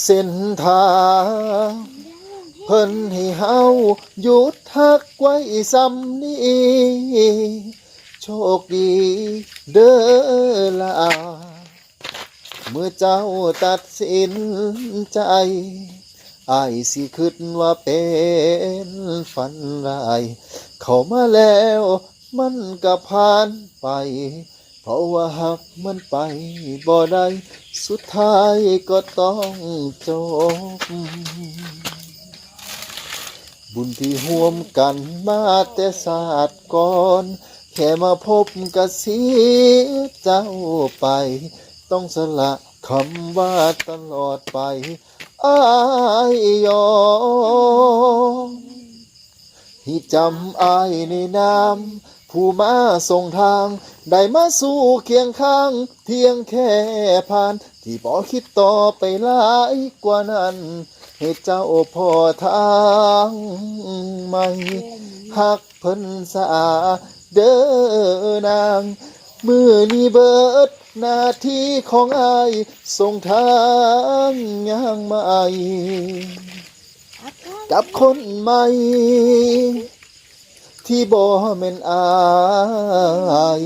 เส้นทางเพิ่นให้เฮาหยุดทักไว้ซ้ำนี้โชคดีเด้อลาเมื่อเจ้าตัดสินใจอายสิคิดว่าเป็นฝันร้าย เข้ามาแล้วมันก็ผ่านไป เพราะว่าหักมันไปบ่ได้สุดท้ายก็ต้องจบ บุญที่ห่วมกันมาแต่ศาสตร์ก่อน แค่มาพบก็เสียเจ้าไป ต้องสละคำว่าตลอดไปอายยอมที่จำอายในนาม ผู้มาส่งทาง ได้มาสู่เคียงข้างเพียงแค่ผ่าน ที่บอคิดต่อไปหลายกว่านั้น ให้เจ้าพอทางใหม่หักเพิ่นสาเด้อนาง มือนี้เบิดหน้าที่ของอายส่งทางย่างใหม่กับคนใหม่ ที่บ่แม่นอาย